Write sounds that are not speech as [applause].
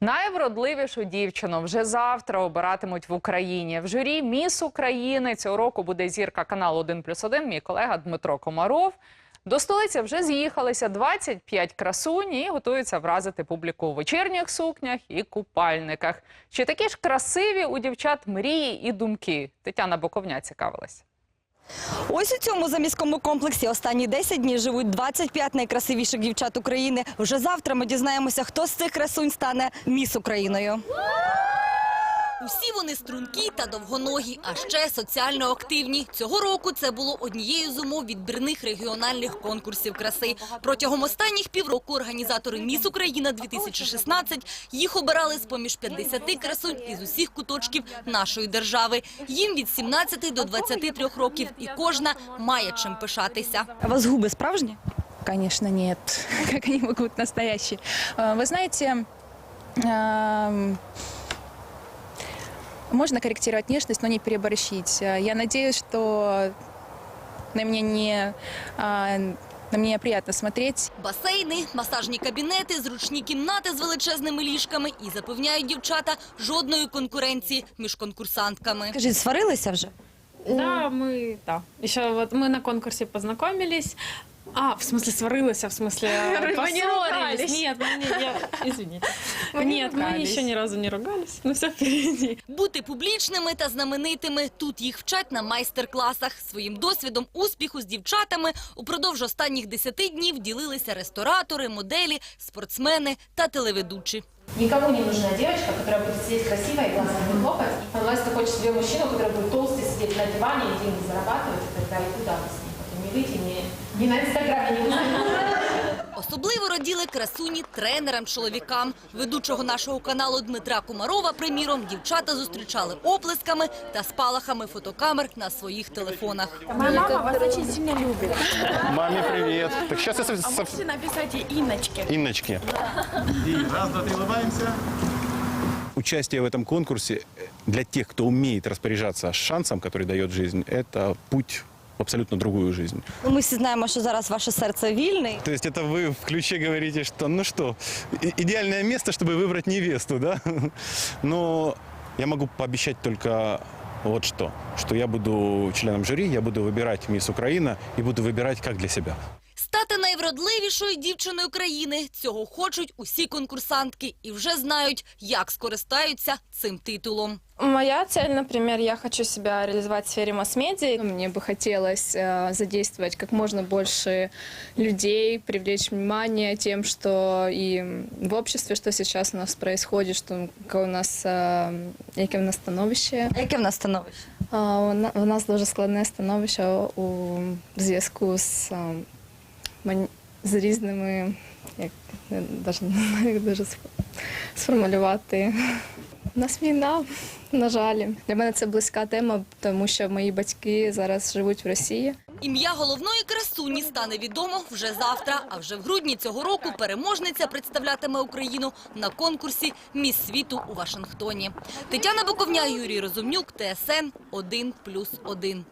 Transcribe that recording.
Найвродливішу дівчину вже завтра обиратимуть в Україні. В журі Міс України цього року буде зірка каналу 1 плюс 1, мій колега Дмитро Комаров. До столиці вже з'їхалися 25 красунь і готуються вразити публіку у вечірніх сукнях і купальниках. Чи такі ж красиві у дівчат мрії і думки? Тетяна Боковня цікавилась. Ось у цьому заміському комплексі останні 10 днів живуть 25 найкрасивіших дівчат України. Вже завтра ми дізнаємося, хто з цих красунь стане міс Україною. Усі вони стрункі та довгоногі, а ще соціально активні. Цього року це було однією з умов відбірних регіональних конкурсів краси. Протягом останніх півроку організатори Міс Україна 2016 їх обирали з поміж 50 красунь із усіх куточків нашої держави. Їм від 17 до 23 років, і кожна має чим пишатися. У вас губи справжні? Конечно, нет. [laughs] Как они могут настоящие? А, Вы знаете, можно корректировать внешность, но не переборщить. Я надеюсь, что на мне не, а, на меня приятно смотреть. Басейни, масажні кабінети, зручні кімнати з величезними ліжками і запевняють дівчата жодної конкуренції між конкурсантками. Скажіть, сварилися вже? Да, мы, да. Еще вот мы на конкурсе познакомились. А, в смысле, сварилась, а в смысле, [laughs] Вы не поссорились. ругались. Нет, мы не, я, извините. Вы не Нет, мы ругались. еще ни разу не ругались. Ну, все впереди. Бути публічними та знаменитими тут їх вчать на майстер-класах. Своїм досвідом успіху з дівчатами упродовж останніх 10 днів ділилися ресторатори, моделі, спортсмени та телеведучі. Никому не нужна девочка, которая будет сидеть красивая и глаза не хлопать. Пожалуйста, хочет себе мужчину, который будет толстый, сидеть на диване и деньги зарабатывать и так далее. Куда вы с ним? Потом не выйти, не, не на Инстаграме, не на Особливо раділи красуні тренерам-чоловікам. Ведучого нашого каналу Дмитра Комарова, приміром, дівчата зустрічали оплесками та спалахами фотокамер на своїх телефонах. Моя мама вас очень сильно любит. Маме привет. Так сейчас я со, А со- можете написать ей Инночке? Инночке. Раз, два, три, улыбаемся. Участие в этом конкурсе для тех, кто умеет распоряжаться шансом, который дает жизнь, это путь в абсолютно другую жизнь. Ну, Ми всі знаємо, що зараз ваше серце вільне. То есть это вы в ключе говорите, что ну что, и- идеальное место, чтобы выбрать невесту, да? [laughs] Но я могу пообещать только вот что, что я буду членом жюри, я буду выбирать мисс Украина и буду выбирать как для себя. Стати найвродливішою дівчиною країни цього хочуть усі конкурсантки і вже знають, як скористаються цим титулом. Моя цель, например, я хочу себя реализовать в сфере масс-медиа. Мне бы хотелось э, задействовать как можно больше людей, привлечь внимание тем, что и в обществе, что сейчас у нас происходит, что какое у нас, э, яке в нас становище. Яке в нас становище? А, У на- у нас дуже складне становище у зв'язку з, а, ман- з різними, як я навіть не дуже сформулювати. У нас війна, на жаль. Для мене це близька тема, тому що мої батьки зараз живуть в Росії. Ім'я головної красуні стане відомо вже завтра. А вже в грудні цього року переможниця представлятиме Україну на конкурсі Міс світу у Вашингтоні. Тетяна Боковня, Юрій Розумнюк, ТСН 1+,1.